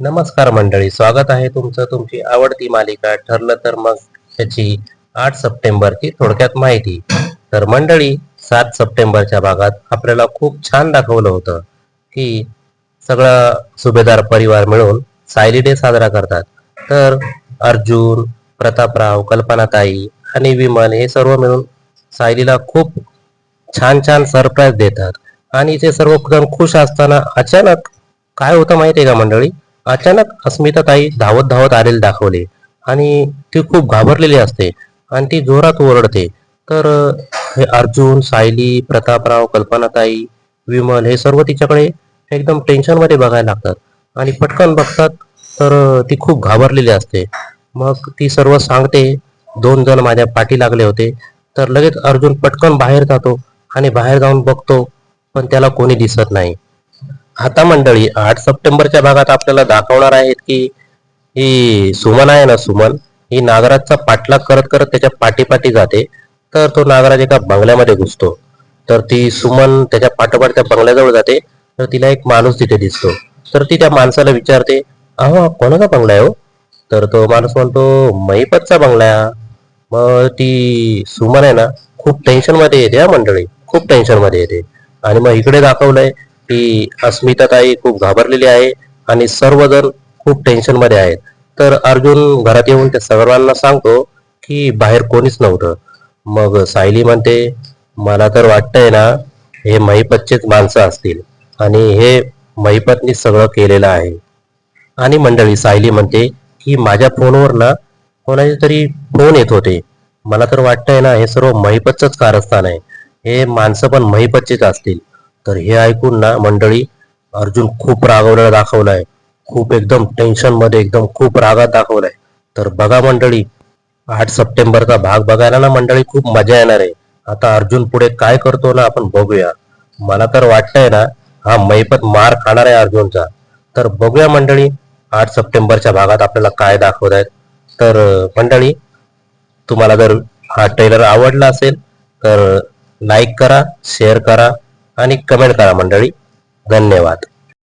नमस्कार मंडळी स्वागत आहे तुमचं तुमची आवडती मालिका ठरलं तर मग याची आठ सप्टेंबरची थोडक्यात माहिती. तर मंडळी सात सप्टेंबरच्या भागात आपल्याला खूप छान दाखवलं होतं की सगळं सुभेदार परिवार मिळून सायली डे साजरा करतात. तर अर्जुन प्रतापराव कल्पनाताई आणि विमल हे सर्व मिळून सायलीला खूप छान छान सरप्राईज देतात. आणि ते सर्व जण खुश असताना अचानक काय होतं माहिती आहे का मंडळी? अचानक अस्मिता ताई धावत धावत आलेले दाखवले आणि ती खूप घाबरलेली असते आणि ती जोरात ओरडते. तर हे अर्जुन सायली प्रतापराव कल्पनाताई विमल हे सर्व तिच्याकडे एकदम टेन्शनमध्ये बघायला लागतात. आणि पटकन बघतात तर ती खूप घाबरलेली असते. मग ती सर्व सांगते दोन जण माझ्या पाठी लागले होते. तर लगेच अर्जुन पटकन बाहेर जातो आणि बाहेर जाऊन बघतो पण त्याला कोणी दिसत नाही. आता मंडळी आठ सप्टेंबरच्या भागात आपल्याला दाखवणार आहेत की ही सुमन आहे ना सुमन ही नागराजचा पाठलाग करत करत त्याच्या पाठीपाठी जाते. तर तो नागराज एका बंगल्यामध्ये घुसतो. तर ती सुमन त्याच्या पाठोपाठ त्या बंगल्याजवळ जाते. तर तिला एक माणूस तिथे दिसतो. तर ती त्या माणसाला विचारते अहो कोणाचा बंगला आहे हो? तर तो माणूस म्हणतो महिपतचा बंगला आहे मग ती सुमन आहे ना खूप टेन्शनमध्ये येते हा मंडळी खूप टेन्शनमध्ये येते. आणि मग इकडे दाखवलंय की अस्मिताताई खूप घाबरलेली आहे आणि सर्वजण खूप टेन्शनमध्ये आहेत. तर अर्जुन घरात येऊन त्या सर्वांना सांगतो की बाहेर कोणीच नव्हतं. मग सायली म्हणते मला तर वाटतंय ना हे महिपतचेच माणसं असतील आणि हे महिपतनी सगळं केलेलं आहे. आणि मंडळी सायली म्हणते की माझ्या फोनवर ना कोणाचे तरी फोन येत होते. मला तर वाटतंय ना हे सर्व महिपतचंच कारस्थान आहे. हे माणसं पण महिपतचेच असतील. तर हे ऐकून ना मंडळी अर्जुन खूप रागवलेला आहे खूप एकदम टेन्शनमध्ये एकदम खूप रागात दाखवलाय. तर बघा मंडळी आठ सप्टेंबरचा भाग बघायला ना मंडळी खूप मजा येणार आहे. आता अर्जुन पुढे काय करतो ना आपण बघूया. मला तर वाटतंय ना हा मैपत मार खाणार आहे अर्जुनचा. तर बघूया मंडळी आठ सप्टेंबरच्या भागात आपल्याला काय दाखवत आहेत तर मंडळी तुम्हाला जर हा ट्रेलर आवडला असेल तर लाईक करा शेअर करा. आणि कमेंट करा मंडळी. धन्यवाद.